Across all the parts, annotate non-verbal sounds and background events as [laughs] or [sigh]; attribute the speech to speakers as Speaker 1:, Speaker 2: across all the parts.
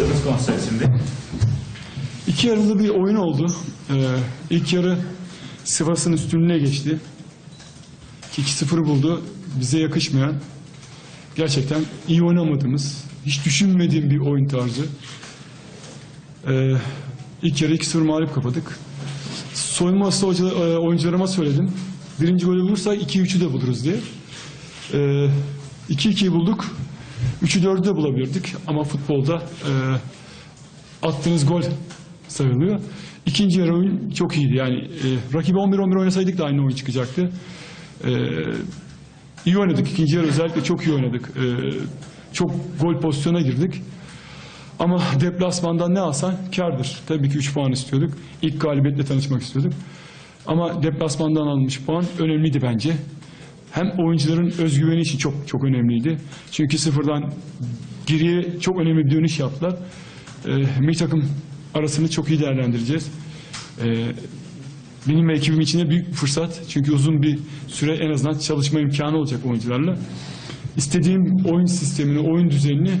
Speaker 1: yaptığımız konser şimdi.
Speaker 2: İki yarılı bir oyun oldu. Ee, ilk yarı Sivas'ın üstünlüğüne geçti. 2-0'ı buldu. Bize yakışmayan, gerçekten iyi oynamadığımız, hiç düşünmediğim bir oyun tarzı. Ee, ilk yarı 2-0 mağlup kapadık. Soyunma hoca, e, oyuncularıma söyledim. Birinci golü bulursak 2-3'ü de buluruz diye. Ee, 2-2'yi bulduk. 3'ü 4'ü de bulabilirdik ama futbolda e, attığınız gol sayılıyor. İkinci yarı oyun çok iyiydi. Yani e, rakibi 11-11 oynasaydık da aynı oyun çıkacaktı. E, iyi oynadık. İkinci yarı özellikle çok iyi oynadık. E, çok gol pozisyona girdik. Ama deplasmandan ne alsan kardır. Tabii ki 3 puan istiyorduk. İlk galibiyetle tanışmak istiyorduk. Ama deplasmandan alınmış puan önemliydi bence. Hem oyuncuların özgüveni için çok çok önemliydi. Çünkü sıfırdan geriye çok önemli bir dönüş yaptılar. Ee, milli takım arasını çok iyi değerlendireceğiz. Ee, benim ve ekibim için de büyük bir fırsat. Çünkü uzun bir süre en azından çalışma imkanı olacak oyuncularla. İstediğim oyun sistemini, oyun düzenini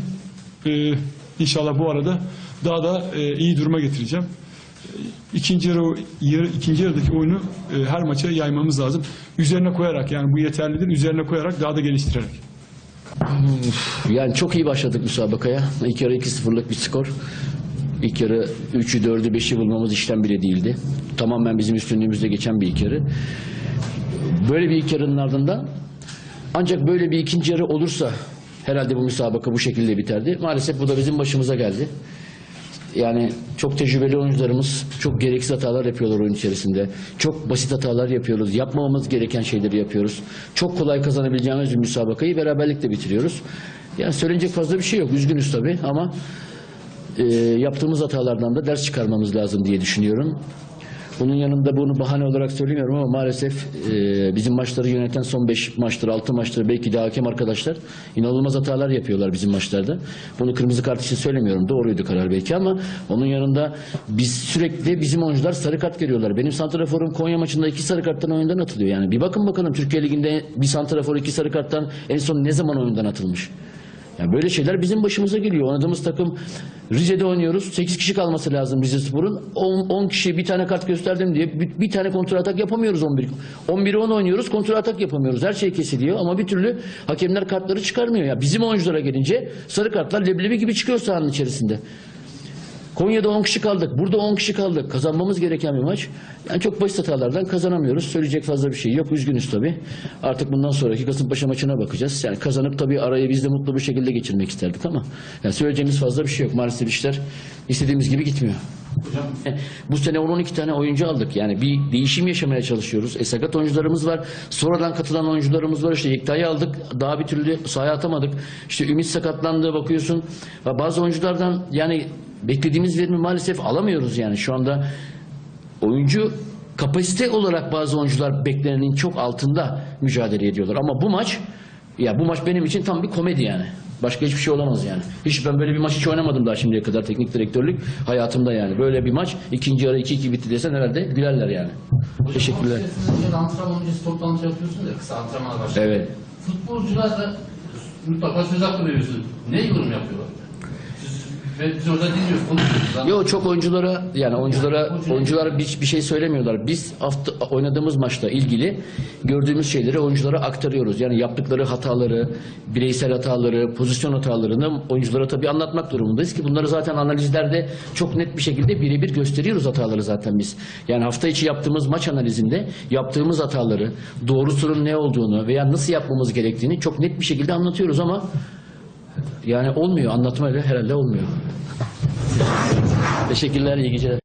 Speaker 2: e, inşallah bu arada daha da e, iyi duruma getireceğim. İkinci yarı, yarı ikinci yarıdaki oyunu e, her maça yaymamız lazım. Üzerine koyarak yani bu yeterlidir. Üzerine koyarak daha da geliştirerek.
Speaker 3: Yani çok iyi başladık müsabakaya. İlk yarı 2-0'lık bir skor. İlk yarı 3'ü 4'ü 5'i bulmamız işten bile değildi. Tamamen bizim üstünlüğümüzde geçen bir ilk yarı. Böyle bir ilk yarının ardından ancak böyle bir ikinci yarı olursa herhalde bu müsabaka bu şekilde biterdi. Maalesef bu da bizim başımıza geldi. Yani çok tecrübeli oyuncularımız çok gereksiz hatalar yapıyorlar oyun içerisinde. Çok basit hatalar yapıyoruz. Yapmamamız gereken şeyleri yapıyoruz. Çok kolay kazanabileceğimiz bir müsabakayı beraberlikle bitiriyoruz. Yani söylenecek fazla bir şey yok. Üzgünüz tabii ama e, yaptığımız hatalardan da ders çıkarmamız lazım diye düşünüyorum. Bunun yanında bunu bahane olarak söylemiyorum ama maalesef e, bizim maçları yöneten son 5 maçtır, 6 maçtır belki de hakem arkadaşlar inanılmaz hatalar yapıyorlar bizim maçlarda. Bunu kırmızı kart için söylemiyorum. Doğruydu karar belki ama onun yanında biz sürekli bizim oyuncular sarı kart görüyorlar. Benim santraforum Konya maçında iki sarı karttan oyundan atılıyor. Yani bir bakın bakalım Türkiye Ligi'nde bir santrafor iki sarı karttan en son ne zaman oyundan atılmış? Yani böyle şeyler bizim başımıza geliyor. Oynadığımız takım Rize'de oynuyoruz. 8 kişi kalması lazım Rize Spor'un. 10, 10 kişi bir tane kart gösterdim diye bir, bir tane kontrol atak yapamıyoruz 11. 11'e 10 oynuyoruz kontrol atak yapamıyoruz. Her şey kesiliyor ama bir türlü hakemler kartları çıkarmıyor. Ya bizim oyunculara gelince sarı kartlar leblebi gibi çıkıyor sahanın içerisinde. Konya'da 10 kişi kaldık. Burada 10 kişi kaldık. Kazanmamız gereken bir maç. Yani çok basit hatalardan kazanamıyoruz. Söyleyecek fazla bir şey yok. Üzgünüz tabii. Artık bundan sonraki Kasımpaşa maçına bakacağız. Yani kazanıp tabii arayı biz de mutlu bir şekilde geçirmek isterdik ama yani söyleyeceğimiz fazla bir şey yok. Maalesef işler istediğimiz gibi gitmiyor. [laughs] Bu sene 10-12 tane oyuncu aldık. Yani bir değişim yaşamaya çalışıyoruz. E, sakat oyuncularımız var. Sonradan katılan oyuncularımız var. İşte Yekta'yı aldık. Daha bir türlü sahaya atamadık. İşte Ümit sakatlandı bakıyorsun. Bazı oyunculardan yani beklediğimiz verimi maalesef alamıyoruz yani. Şu anda oyuncu kapasite olarak bazı oyuncular beklenenin çok altında mücadele ediyorlar. Ama bu maç ya bu maç benim için tam bir komedi yani. Başka hiçbir şey olamaz yani. Hiç ben böyle bir maç hiç oynamadım daha şimdiye kadar teknik direktörlük hayatımda yani. Böyle bir maç ikinci yarı 2-2 bitti desen herhalde gülerler yani. Teşekkürler.
Speaker 4: Siz antrenman öncesi toplantı yapıyorsunuz ya kısa antrenman başlıyor.
Speaker 3: Evet.
Speaker 4: Futbolcular da mutlaka söz hakkı veriyorsunuz. Ne yorum yapıyorlar? Ve biz orada dinliyoruz, konuşuyoruz.
Speaker 3: Yo çok oyunculara yani oyunculara oyunculara bir, bir şey söylemiyorlar. Biz hafta oynadığımız maçla ilgili gördüğümüz şeyleri oyunculara aktarıyoruz. Yani yaptıkları hataları, bireysel hataları, pozisyon hatalarını oyunculara tabii anlatmak durumundayız ki bunları zaten analizlerde çok net bir şekilde birebir gösteriyoruz hataları zaten biz. Yani hafta içi yaptığımız maç analizinde yaptığımız hataları, doğrusunun ne olduğunu veya nasıl yapmamız gerektiğini çok net bir şekilde anlatıyoruz ama yani olmuyor anlatmayla herhalde olmuyor. Teşekkürler, iyi geceler.